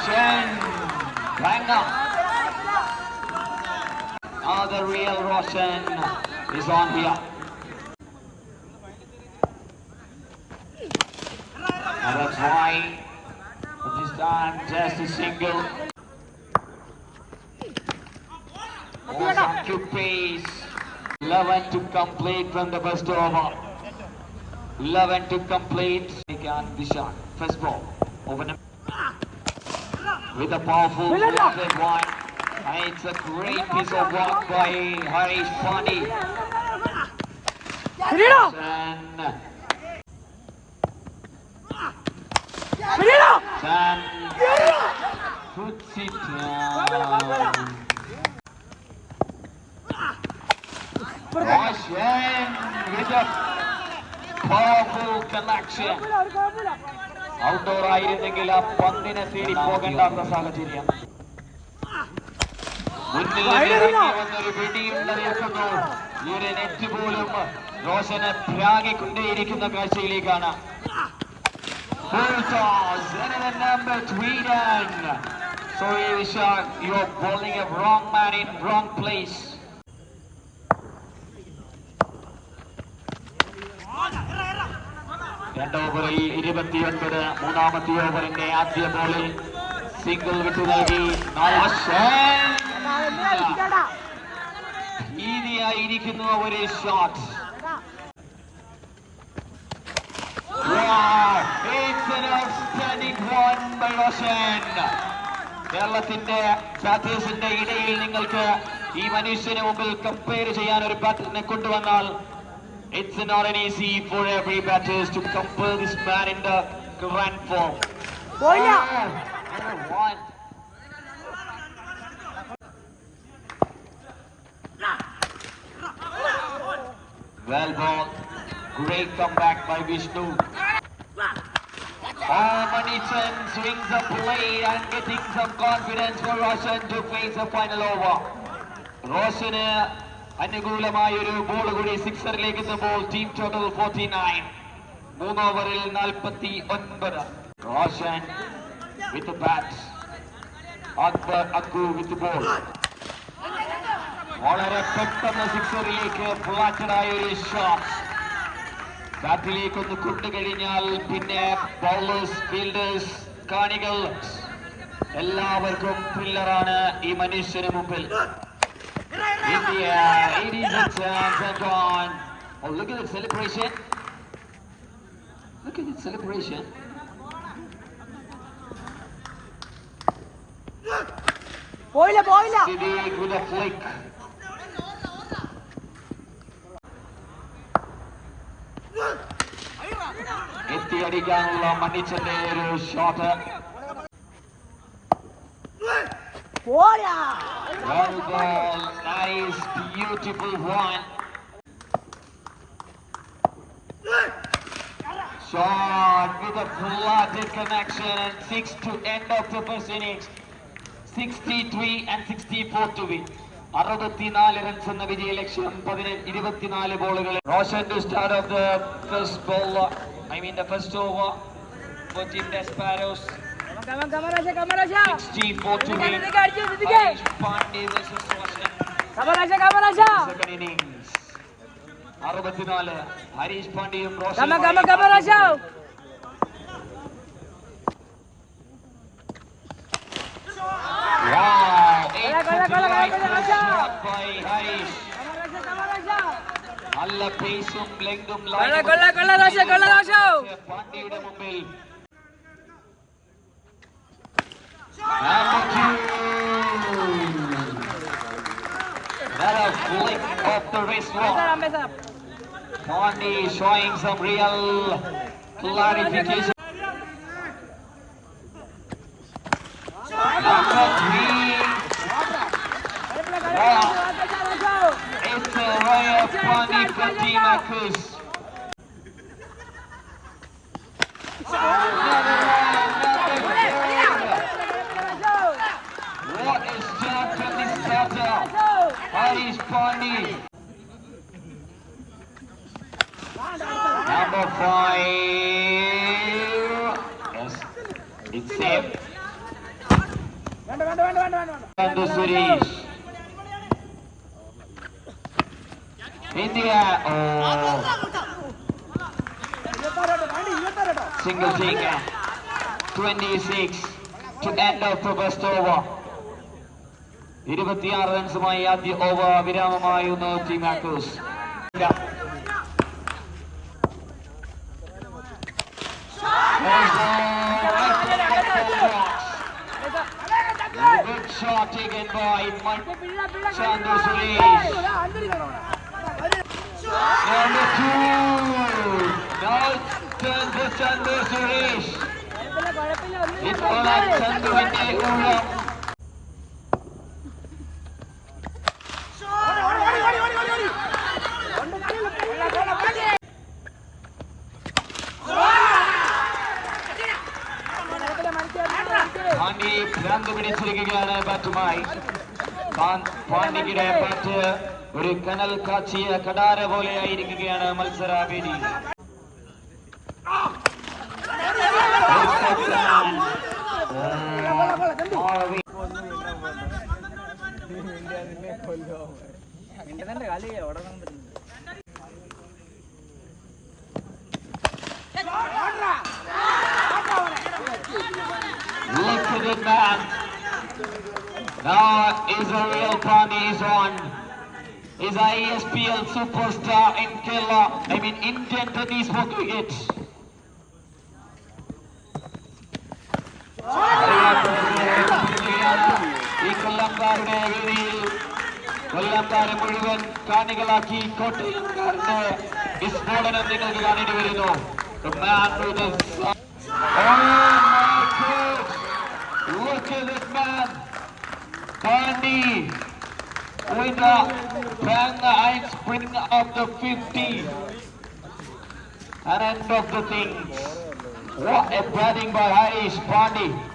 Roshan. Bang up. Now the real Roshan is on here. And that's why this time just a single. On to pace. 11 to complete from the first over. 11 to complete. Again, Dishan. First ball. Over the with a powerful left one. And it's a great piece of work by Harish Pandey. Chan puts it down. Washington with a powerful collection. Outdoor ആയിരുന്നെങ്കിൽ ആ പന്തിനെ തേടി പോകേണ്ടാത്ത സാഹചര്യം. മുന്നിൽ വന്നൊരു വെടിയുണ്ട നിൽക്കുന്നു ഈ ഒരു നെറ്റ് പോലും റോഷനെ പ്രാഗിക്കൊണ്ടേയിരിക്കുന്ന കാഴ്ചയിലേക്കാണ്. Full toss, you number Sweden. Sorry, Vishak, you're bowling a wrong man in wrong place. രണ്ട് ഓവറിൽ ഇരുപത്തിയൊൻപത്. മൂന്നാമത്തെ ഓവറിന്റെ ആദ്യ ബോളിൽ സിംഗിൾ വിട്ടു നൽകി ഭീതിയായിരിക്കുന്നു ഒരു ഷോട്ട് കേരളത്തിന്റെ ബാറ്റേഴ്സിന്റെ ഇടയിൽ നിങ്ങൾക്ക് ഈ മനുഷ്യന് മുമ്പിൽ കമ്പയർ ചെയ്യാൻ ഒരു ബാറ്ററിനെ കൊണ്ടുവന്നാൽ It's not an easy for every batter to compel this man in the grand form. Boya. Ah, well done. Great comeback by Vishnu. Oh, Manichan swings a play and getting some confidence for Roshan to face the final over. Roshan uh, അനുകൂലമായ ഒരു ball കൂടി സിക്സറിലേക്ക് എത്തുമ്പോൾ team total forty nine മൂന്ന് ഓവറിൽ നാൽപ്പത്തി ഒൻപത് Roshan with bat Akbar Akku with ball വളരെ പെട്ടെന്ന് സിക്സറിലേക്ക് ഫ്ലാറ്റഡായ ഒരു ഷോട്ട് ബാറ്റിലേക്ക് ഒന്ന് കൊണ്ടുകഴിഞ്ഞാൽ പിന്നെ ബൗളേഴ്സ് ഫീൽഡേഴ്സ് കാണികൾ. എല്ലാവർക്കും ത്രില്ലറാണ് ഈ മനുഷ്യന് മുമ്പിൽ. India, it is a chance and on. Oh, look at the celebration. Look at the celebration. പോയില്ല പോയില്ല Siddiq with a flick. എത്തിയടിക്കാനുള്ള മണ്ണിച്ചന്റെ ഒരു ഷോട്ട് പോരാ Well ball, that is beautiful one. Shot with a flooded connection and six to end of the first innings. 63 and 64 to win. അറുപത്തിനാല് runs എന്ന വിജയ ലക്ഷ്യം പതിനഞ്ച് ഇരുപത്തിനാല് ബോളുകളിൽ Roshan to start of the first ball I mean the first over for team ഡെസ്പാരോസ് കമ കമ രാജ കമ രാജ 64 to win. ഇതിക്ക് അടിച്ചു, ഇതിക്ക്. Harish Pandey versus Roshan. കമ രാജ കമ രാജ സെക്കൻഡ് ഇന്നിംഗ്സ് അറുപത്തിനാല് ഹരീഷ് പാണ്ഡ്യയും കമ കമ കമ രാജ കമ രാജ നല്ല പേസും ലെങ്തും കൊള്ള, കൊള്ള, കൊള്ള, രാജ, കൊള്ള, രാജ. പാണ്ഡ്യയുടെ മുമ്പിൽ That a flick of the wristwatch. Condi showing some real clarification. Number three. Royal. It's a Royal Condi Fatima Cruz. What a start from this Number five. Yes, it's him. And Suresh. India. Oh. Single single. 26 to end of the first over. ഇരുപത്തിയാറ് റൺസുമായി ആദ്യ over വിരാമമായിരുന്നു team ആക്രൂസ് Good shot taken by Mike Pillai Pillai Chandu Suresh. അന്തരിക്കണം Number two. Now turns to Chandu Suresh. കുഴപ്പമില്ല കുഴപ്പമില്ല ഇപ്പോൾ ചന്തുവിന്റെ ഊഴം ബാറ്റുമായി പാണ്ഡിക്കിടെ bat ഒരു കനൽ കാച്ചിയ കടാര പോലെയായിരിക്കുകയാണ് മത്സരാവേദി കൊല്ലോ നിന്റെ തന്നെ കളി ഓടണം Now Israel Pani is on. Is a ESPL superstar in Kerala. I mean Indian tennis for cricket. ഈ കൊല്ലംകാരുടെ വേദിയിൽ കൊല്ലംകാരെ മുഴുവൻ കാണികളാക്കി കോട്ടയംകാരുടെ വിസ്ഫോടനം നിങ്ങൾക്ക് കാണേണ്ടി വരുന്നു The man with the Oh my God! Look at this man! Barney with the bang and spring of the 50 and end of the things. What a batting by Harish Pandey.